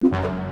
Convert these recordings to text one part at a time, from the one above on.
you.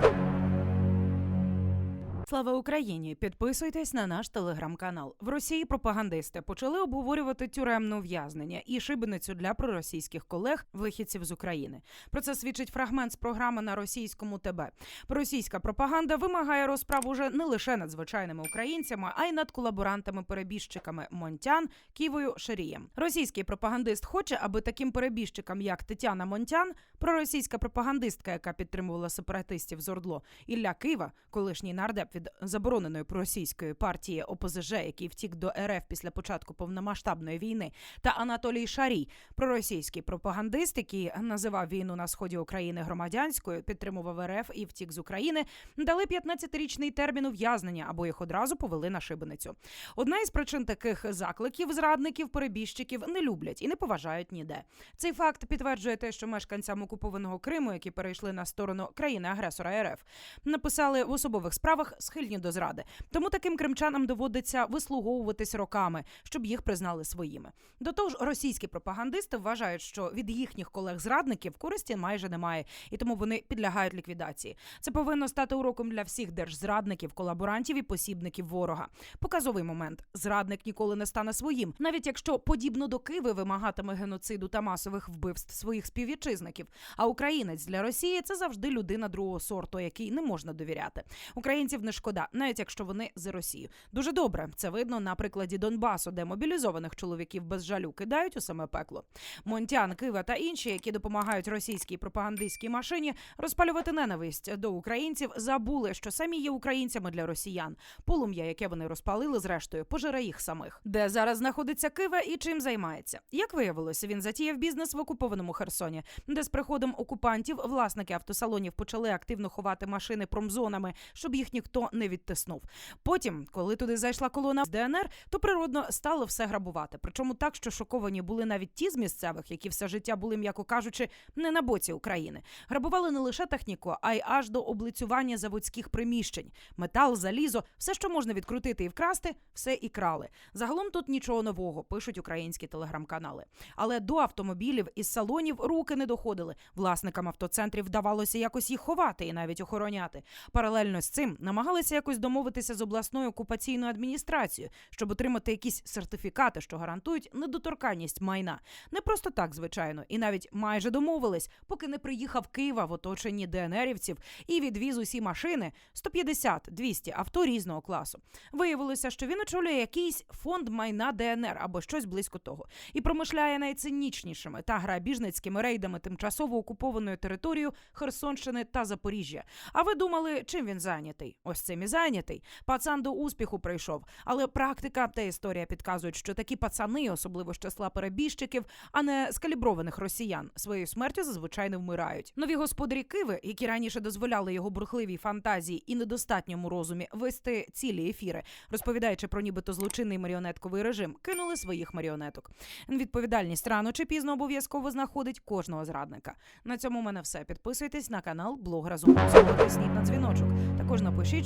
Слава Україні! Підписуйтесь на наш телеграм-канал. В Росії пропагандисти почали обговорювати тюремне ув'язнення і шибеницю для проросійських колег, вихідців з України. Про це свідчить фрагмент з програми на російському ТБ. Російська пропаганда вимагає розправ уже не лише над звичайними українцями, а й над колаборантами-перебіжчиками Монтян, Ківою, Шарієм. Російський пропагандист хоче, аби таким перебіжчикам, як Тетяна Монтян, проросійська пропагандистка, яка підтримувала сепаратистів з Ордло, Ілля Кива, колишній нардеп від забороненої проросійської партії ОПЗЖ, який втік до РФ після початку повномасштабної війни, та Анатолій Шарій, проросійський пропагандист, який називав війну на сході України громадянською, підтримував РФ і втік з України, дали 15-річний термін ув'язнення або їх одразу повели на шибеницю. Одна із причин таких закликів зрадників, перебіжчиків не люблять і не поважають ніде. Цей факт підтверджує те, що мешканцям окупованого Криму, які перейшли на сторону країни-агресора РФ, написали в особових справах схильні до зради. Тому таким кримчанам доводиться вислуговуватись роками, щоб їх признали своїми. До того ж, російські пропагандисти вважають, що від їхніх колег-зрадників користі майже немає, і тому вони підлягають ліквідації. Це повинно стати уроком для всіх держзрадників, колаборантів і посібників ворога. Показовий момент: зрадник ніколи не стане своїм, навіть якщо подібно до Киви вимагатиме геноциду та масових вбивств своїх співвітчизників. А українець для Росії це завжди людина другого сорту, якій не можна довіряти. Українців не шкода, навіть якщо вони за Росію. Дуже добре це видно на прикладі Донбасу, де мобілізованих чоловіків без жалю кидають у саме пекло. Монтян, Кива та інші, які допомагають російській пропагандистській машині розпалювати ненависть до українців, забули, що самі є українцями для росіян. Полум'я, яке вони розпалили, зрештою, пожере їх самих. Де зараз знаходиться Кива і чим займається? Як виявилося, він затіяв бізнес в окупованому Херсоні, де з приходом окупантів власники автосалонів почали активно ховати машини промзонами, щоб їх ніхто не відтиснув. Потім, коли туди зайшла колона з ДНР, то природно стало все грабувати. Причому так, що шоковані були навіть ті з місцевих, які все життя були, м'яко кажучи, не на боці України. Грабували не лише техніку, а й аж до облицювання заводських приміщень. Метал, залізо, все, що можна відкрутити і вкрасти, все і крали. Загалом тут нічого нового, пишуть українські телеграм-канали. Але до автомобілів із салонів руки не доходили. Власникам автоцентрів вдавалося якось їх ховати і навіть охороняти. Паралельно з цим намагалися якось домовитися з обласною окупаційною адміністрацією, щоб отримати якісь сертифікати, що гарантують недоторканність майна. Не просто так, звичайно, і навіть майже домовились, поки не приїхав Києва в оточенні ДНРівців і відвіз усі машини 150-200 авто різного класу. Виявилося, що він очолює якийсь фонд майна ДНР або щось близько того, і промишляє найцинічнішими та грабіжницькими рейдами тимчасово окупованою територією Херсонщини та Запоріжжя. А ви думали, чим він зайнятий? Ось цим і зайнятий. Пацан до успіху прийшов. Але практика та історія підказують, що такі пацани, особливо з числа перебіжчиків, а не скаліброваних росіян, своєю смертю зазвичай не вмирають. Нові господарі Киви, які раніше дозволяли його бурхливій фантазії і недостатньому розумі вести цілі ефіри, розповідаючи про нібито злочинний маріонетковий режим, кинули своїх маріонеток. Відповідальність рано чи пізно обов'язково знаходить кожного зрадника. На цьому в мене все. Підписуйтесь на канал Блог Разум. Тисніть на дзвіночок. Також напишіть,